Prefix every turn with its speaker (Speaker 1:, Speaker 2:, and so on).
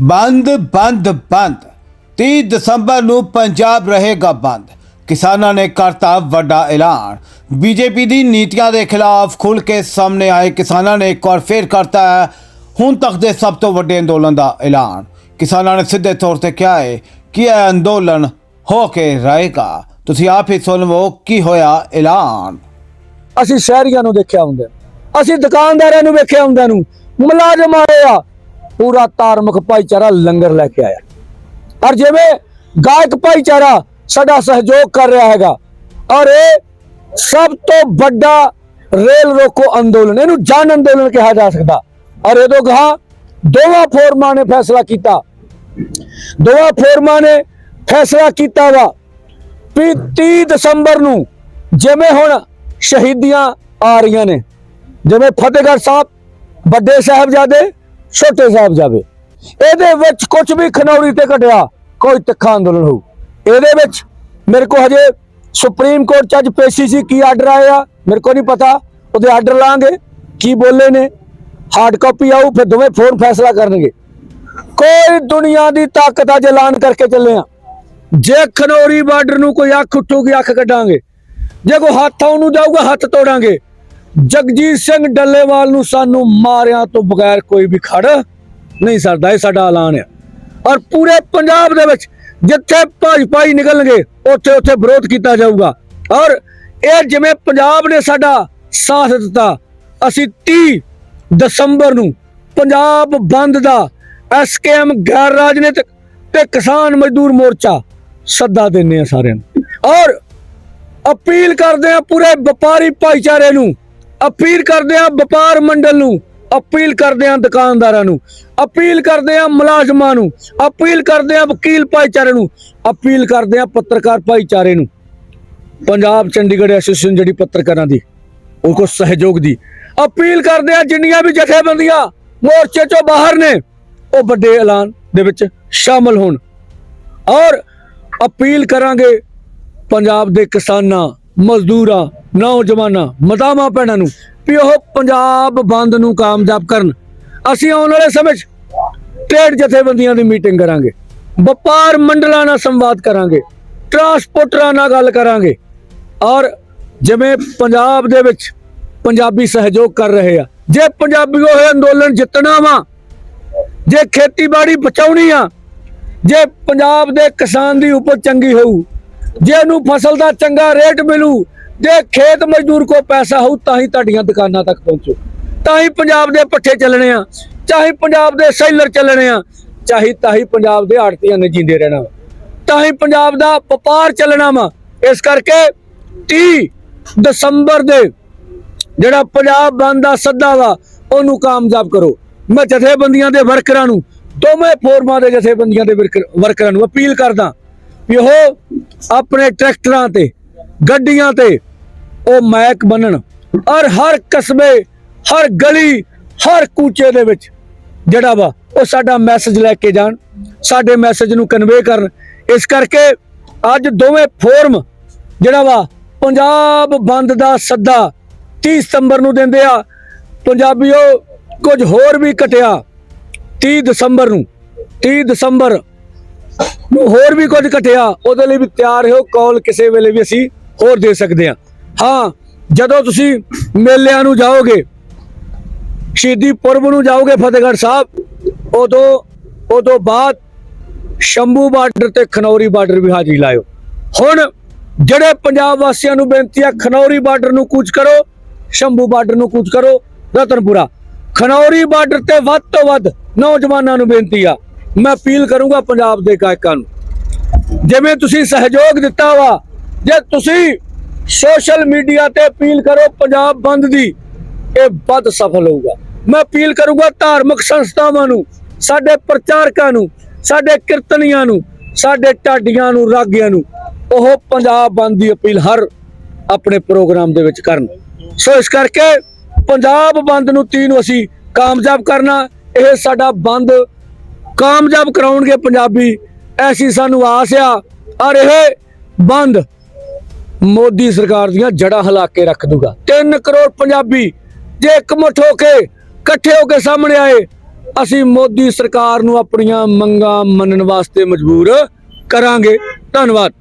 Speaker 1: ਬੰਦ ਬੰਦ ਬੰਦ। 30 ਦਸੰਬਰ ਨੂੰ ਪੰਜਾਬ ਰਹੇਗਾ ਬੰਦ। ਕਿਸਾਨਾਂ ਨੇ ਕਰਤਾ ਵੱਡਾ ਐਲਾਨ। ਬੀਜੇਪੀ ਦੀ ਨੀਤੀਆਂ ਦੇ ਖਿਲਾਫ ਖੁੱਲ੍ਹ ਕੇ ਸਾਹਮਣੇ ਆਏ ਕਿਸਾਨਾਂ ਨੇ ਇੱਕ ਵਾਰ ਫੇਰ ਕਰਤਾ ਹੈ, ਹੁਣ ਤੱਕ ਦੇ ਸਭ ਤੋਂ ਵੱਡੇ ਅੰਦੋਲਨ ਦਾ ਐਲਾਨ। ਕਿਸਾਨਾਂ ਨੇ ਸਿੱਧੇ ਤੌਰ ਤੇ ਕਿਹਾ ਹੈ ਕਿ ਇਹ ਅੰਦੋਲਨ ਹੋ ਕੇ ਰਹੇਗਾ। ਤੁਸੀਂ ਆਪ ਹੀ ਸੁਣਵੋ ਕੀ ਹੋਇਆ ਐਲਾਨ।
Speaker 2: ਅਸੀਂ ਸ਼ਹਿਰੀਆਂ ਨੂੰ ਦੇਖਿਆ ਹੁੰਦਾ ਅਸੀਂ ਦੁਕਾਨਦਾਰਾਂ ਨੂੰ ਵੇਖਿਆ ਹੁੰਦਾ ਨੂੰ ਮੁਲਾਜ਼ਮ ਆਏ ਆ ਪੂਰਾ ਧਾਰਮਿਕ ਭਾਈਚਾਰਾ ਲੰਗਰ ਲੈ ਕੇ ਆਇਆ। ਔਰ ਜਿਵੇਂ ਗਾਇਕ ਭਾਈਚਾਰਾ ਸਾਡਾ ਸਹਿਯੋਗ ਕਰ ਰਿਹਾ ਹੈਗਾ, ਔਰ ਇਹ ਸਭ ਤੋਂ ਵੱਡਾ ਰੇਲ ਰੋਕੋ ਅੰਦੋਲਨ, ਇਹਨੂੰ ਜਨ ਅੰਦੋਲਨ ਕਿਹਾ ਜਾ ਸਕਦਾ। ਔਰ ਇਹ ਤੋਂ ਗਾਂ ਦੋਵਾਂ ਫੋਰਮਾਂ ਨੇ ਫੈਸਲਾ ਕੀਤਾ। ਦੋਵਾਂ ਫੋਰਮਾਂ ਨੇ ਫੈਸਲਾ ਕੀਤਾ ਵਾ ਵੀ 30 ਦਸੰਬਰ ਨੂੰ ਜਿਵੇਂ ਹੁਣ ਸ਼ਹੀਦੀਆਂ ਆ ਰਹੀਆਂ ਨੇ, ਜਿਵੇਂ ਫਤਿਹਗੜ੍ਹ ਸਾਹਿਬ ਵੱਡੇ ਸਾਹਿਬਜ਼ਾਦੇ ਛੋਟੇ ਸਾਹਿਬ ਜਾਵੇ। ਇਹਦੇ ਵਿੱਚ ਕੁਝ ਵੀ ਖਨੌਰੀ ਤੇ ਘਟਿਆ, ਕੋਈ ਤਿੱਖਾ ਅੰਦੋਲਨ ਹੋਊ। ਇਹਦੇ ਵਿੱਚ ਮੇਰੇ ਕੋ ਹਜੇ ਸੁਪਰੀਮ ਕੋਰਟ ਚ ਅੱਜ ਪੇਸ਼ੀ ਸੀ, ਕੀ ਆਰਡਰ ਆਇਆ, ਮੇਰੇ ਕੋ ਨਹੀਂ ਪਤਾ। ਉਹਦੇ ਆਰਡਰ ਲਾਂਗੇ, ਕੀ ਬੋਲੇ ਨੇ। ਹਾਰਡ ਕਾਪੀ ਆਊ, ਫਿਰ ਦੋਵੇਂ ਫੋਨ ਫੈਸਲਾ ਕਰਨਗੇ। ਕੋਈ ਦੁਨੀਆ ਦੀ ਤਾਕਤ ਅੱਜ ਐਲਾਨ ਕਰਕੇ ਚੱਲੇ ਆ। ਜੇ ਖਨੌਰੀ ਬਾਰਡਰ ਨੂੰ ਕੋਈ ਅੱਖ ਉੱਠੂਗੀ, ਅੱਖ ਕੱਢਾਂਗੇ। ਜੇ ਕੋਈ ਹੱਥ ਉਹਨੂੰ ਜਾਊਗਾ, ਹੱਥ ਤੋੜਾਂਗੇ। ਜਗਜੀਤ ਸਿੰਘ ਡੱਲੇਵਾਲ ਨੂੰ ਸਾਨੂੰ ਮਾਰਿਆਂ ਤੋਂ ਬਗੈਰ ਕੋਈ ਵੀ ਖੜ ਨਹੀਂ ਸਕਦਾ ਇਹ ਸਾਡਾ ਐਲਾਨ ਹੈ ਔਰ ਪੂਰੇ ਪੰਜਾਬ ਦੇ ਵਿੱਚ ਜਿੱਥੇ ਭਾਜਪਾ ਹੀ ਨਿਕਲਣਗੇ, ਉੱਥੇ ਉੱਥੇ ਵਿਰੋਧ ਕੀਤਾ ਜਾਊਗਾ। ਔਰ ਇਹ ਜਿਵੇਂ ਪੰਜਾਬ ਨੇ ਸਾਡਾ ਸਾਥ ਦਿੱਤਾ, ਅਸੀਂ 30 ਦਸੰਬਰ ਨੂੰ ਪੰਜਾਬ ਬੰਦ ਦਾ ਐਸਕੇਐਮ ਗੈਰ ਰਾਜਨੀਤਿਕ ਤੇ ਕਿਸਾਨ ਮਜ਼ਦੂਰ ਮੋਰਚਾ ਸੱਦਾ ਦਿੰਨੇ ਆ ਸਾਰਿਆਂ ਨੂੰ। ਔਰ ਅਪੀਲ ਕਰਦੇ ਆ ਪੂਰੇ ਵਪਾਰੀ ਭਾਈਚਾਰੇ ਨੂੰ ਅਪੀਲ ਕਰਦੇ ਆ ਵਪਾਰ ਮੰਡਲ ਨੂੰ, ਅਪੀਲ ਕਰਦੇ ਆ ਦੁਕਾਨਦਾਰਾਂ ਨੂੰ, ਅਪੀਲ ਕਰਦੇ ਆ ਮੁਲਾਜ਼ਮਾਂ ਨੂੰ, ਅਪੀਲ ਕਰਦੇ ਆ ਵਕੀਲ ਭਾਈਚਾਰੇ ਨੂੰ, ਅਪੀਲ ਕਰਦੇ ਆ ਪੱਤਰਕਾਰ ਭਾਈਚਾਰੇ ਨੂੰ। ਪੰਜਾਬ ਚੰਡੀਗੜ੍ਹ ਐਸੋਸੀਏਸ਼ਨ ਜਿਹੜੀ ਪੱਤਰਕਾਰਾਂ ਦੀ ਉਹ ਕੋ ਸਹਿਯੋਗ ਦੀ, ਅਪੀਲ ਕਰਦੇ ਆ ਜਿੰਨੀਆਂ ਵੀ ਜਥੇਬੰਦੀਆਂ ਮੋਰਚੇ ਚੋਂ ਬਾਹਰ ਨੇ, ਉਹ ਵੱਡੇ ਐਲਾਨ ਦੇ ਵਿੱਚ ਸ਼ਾਮਲ ਹੋਣ। ਔਰ ਅਪੀਲ ਕਰਾਂਗੇ ਪੰਜਾਬ ਦੇ ਕਿਸਾਨਾਂ, ਮਜ਼ਦੂਰਾਂ ਨੌਜਵਾਨਾਂ ਮਤਾਵਾਂ ਭੈਣਾਂ ਨੂੰ, ਵੀ ਉਹ ਪੰਜਾਬ ਬੰਦ ਨੂੰ ਕਾਮਯਾਬ ਕਰਨ। ਅਸੀਂ ਆਉਣ ਵਾਲੇ ਸਮੇਂ 'ਚ ਟ੍ਰੇਡ ਜਥੇਬੰਦੀਆਂ ਦੀ ਮੀਟਿੰਗ ਕਰਾਂਗੇ, ਵਪਾਰ ਮੰਡਲਾਂ ਨਾਲ ਸੰਵਾਦ ਕਰਾਂਗੇ ਟਰਾਂਸਪੋਰਟਰਾਂ ਨਾਲ ਗੱਲ ਕਰਾਂਗੇ। ਔਰ ਜਿਵੇਂ ਪੰਜਾਬ ਦੇ ਵਿੱਚ ਪੰਜਾਬੀ ਸਹਿਯੋਗ ਕਰ ਰਹੇ ਆ, ਜੇ ਪੰਜਾਬੀਓ ਇਹ ਅੰਦੋਲਨ ਜਿੱਤਣਾ ਵਾ, ਜੇ ਖੇਤੀਬਾੜੀ ਬਚਾਉਣੀ ਆ, ਜੇ ਪੰਜਾਬ ਦੇ ਕਿਸਾਨ ਦੀ ਉਪਜ ਚੰਗੀ ਹੋਊ, ਜੇ ਇਹਨੂੰ ਫਸਲ ਦਾ ਚੰਗਾ ਰੇਟ ਮਿਲੂ ਜੇ ਖੇਤ ਮਜ਼ਦੂਰ ਕੋ ਪੈਸਾ ਹੋਊ, ਤਾਂ ਹੀ ਤੁਹਾਡੀਆਂ ਦੁਕਾਨਾਂ ਤੱਕ ਪਹੁੰਚੋ। ਤਾਂ ਹੀ ਪੰਜਾਬ ਦੇ ਪੱਠੇ ਚੱਲਣੇ ਆ ਚਾਹੇ ਪੰਜਾਬ ਦੇ ਸੈਲਰ ਚੱਲਣੇ ਆ ਚਾਹੇ ਤਾਂ ਹੀ ਪੰਜਾਬ ਦੇ ਆੜਤੀਆਂ ਨੇ ਜਿੰਦੇ ਰਹਿਣਾ ਤਾਂ ਹੀ ਪੰਜਾਬ ਦਾ ਵਪਾਰ ਚੱਲਣਾ ਵਾ। ਇਸ ਕਰਕੇ 30 ਦਸੰਬਰ ਦੇ ਜਿਹੜਾ ਪੰਜਾਬ ਬੰਦ ਦਾ ਸੱਦਾ ਵਾ, ਉਹਨੂੰ ਕਾਮਯਾਬ ਕਰੋ। ਮੈਂ ਜਥੇਬੰਦੀਆਂ ਦੇ ਵਰਕਰਾਂ ਨੂੰ, ਦੋਵੇਂ ਫੋਰਮਾਂ ਦੇ ਜਥੇਬੰਦੀਆਂ ਦੇ ਵਰਕਰਾਂ ਨੂੰ ਅਪੀਲ ਕਰਦਾ ਵੀ ਉਹ ਆਪਣੇ ਟਰੈਕਟਰਾਂ ਤੇ ਗੱਡੀਆਂ ਤੇ ਉਹ ਮੈਕ ਬੰਨਣ। ਔਰ ਹਰ ਕਸਬੇ, ਹਰ ਗਲੀ, ਹਰ ਕੂਚੇ ਦੇ ਵਿੱਚ ਜਿਹੜਾ ਵਾ, ਉਹ ਸਾਡਾ ਮੈਸੇਜ ਲੈ ਕੇ ਜਾਣ, ਸਾਡੇ ਮੈਸੇਜ ਨੂੰ ਕਨਵੇ ਕਰਨ। ਇਸ ਕਰਕੇ ਅੱਜ ਦੋਵੇਂ ਫੋਰਮ ਜਿਹੜਾ ਵਾ, ਪੰਜਾਬ ਬੰਦ ਦਾ ਸੱਦਾ 30 ਸਤੰਬਰ ਨੂੰ ਦਿੰਦੇ ਆ। ਪੰਜਾਬੀਓ, ਕੁਝ ਹੋਰ ਵੀ ਘਟਿਆ 30 ਦਸੰਬਰ ਨੂੰ। 30 ਦਸੰਬਰ ਨੂੰ ਹੋਰ ਵੀ ਕੁਝ ਘਟਿਆ, ਉਹਦੇ ਲਈ ਵੀ ਤਿਆਰ ਹੋ ਕਾਲ ਕਿਸੇ ਵੇਲੇ ਵੀ ਅਸੀਂ ਹੋਰ ਦੇ ਸਕਦੇ ਹਾਂ। ਹਾਂ, ਜਦੋਂ ਤੁਸੀਂ ਮੇਲਿਆਂ ਨੂੰ ਜਾਓਗੇ, ਸ਼ਹੀਦੀ ਪੁਰਬ ਨੂੰ ਜਾਓਗੇ ਫਤਿਹਗੜ੍ਹ ਸਾਹਿਬ, ਉਦੋਂ ਉਦੋਂ ਬਾਅਦ ਸ਼ੰਭੂ ਬਾਰਡਰ ਤੇ ਖਨੌਰੀ ਬਾਰਡਰ ਵੀ ਹਾਜ਼ਰੀ ਲਾਇਓ। ਹੁਣ ਜਿਹੜੇ ਪੰਜਾਬ ਵਾਸੀਆਂ ਨੂੰ ਬੇਨਤੀ ਆ, ਖਨੌਰੀ ਬਾਰਡਰ ਨੂੰ ਕੂਚ ਕਰੋ, ਸ਼ੰਭੂ ਬਾਰਡਰ ਨੂੰ ਕੂਚ ਕਰੋ, ਰਤਨਪੁਰਾ। ਖਨੌਰੀ ਬਾਰਡਰ ਤੇ ਵੱਧ ਤੋਂ ਵੱਧ ਨੌਜਵਾਨਾਂ ਨੂੰ ਬੇਨਤੀ ਆ, ਮੈਂ ਅਪੀਲ ਕਰੂੰਗਾ ਪੰਜਾਬ ਦੇ ਗਾਇਕਾਂ ਨੂੰ। ਜਿਵੇਂ ਤੁਸੀਂ ਸਹਿਯੋਗ ਦਿੱਤਾ ਵਾ ਜੇ ਤੁਸੀਂ ਸੋਸ਼ਲ ਮੀਡੀਆ ਤੇ ਅਪੀਲ ਕਰੋ ਪੰਜਾਬ ਬੰਦ ਦੀ, ਇਹ ਵੱਧ ਸਫਲ ਹੋਊਗਾ। ਮੈਂ ਅਪੀਲ ਕਰੂੰਗਾ ਧਾਰਮਿਕ ਸੰਸਥਾਵਾਂ ਨੂੰ, ਸਾਡੇ ਪ੍ਰਚਾਰਕਾਂ ਨੂੰ, ਸਾਡੇ ਕੀਰਤਨੀਆਂ ਨੂੰ, ਸਾਡੇ ਢਾਡੀਆਂ ਨੂੰ, ਰਾਗੀਆਂ ਨੂੰ, ਉਹ ਪੰਜਾਬ ਬੰਦ ਦੀ ਅਪੀਲ ਹਰ ਆਪਣੇ ਪ੍ਰੋਗਰਾਮ ਦੇ ਵਿੱਚ ਕਰਨ। ਸੋ ਇਸ ਕਰਕੇ ਪੰਜਾਬ ਬੰਦ ਨੂੰ 30 ਨੂੰ ਅਸੀਂ ਕਾਮਯਾਬ ਕਰਨਾ, ਇਹ ਸਾਡਾ ਬੰਦ ਕਾਮਯਾਬ ਕਰਾਉਣਗੇ ਪੰਜਾਬੀ। ਐਸੀ ਸਾਨੂੰ ਆਸ ਆ, ਔਰ ਇਹ ਬੰਦ ਮੋਦੀ ਸਰਕਾਰ ਦੀਆਂ ਜੜਾਂ ਹਿਲਾ ਕੇ ਰੱਖ ਦੂਗਾ। 3 ਕਰੋੜ ਪੰਜਾਬੀ ਜੇ ਇੱਕ ਮੁੱਠ ਹੋ ਕੇ, ਇਕੱਠੇ ਹੋ ਕੇ ਸਾਹਮਣੇ ਆਏ, ਅਸੀਂ ਮੋਦੀ ਸਰਕਾਰ ਨੂੰ ਆਪਣੀਆਂ ਮੰਗਾਂ ਮੰਨਣ ਵਾਸਤੇ ਮਜਬੂਰ ਕਰਾਂਗੇ। ਧੰਨਵਾਦ।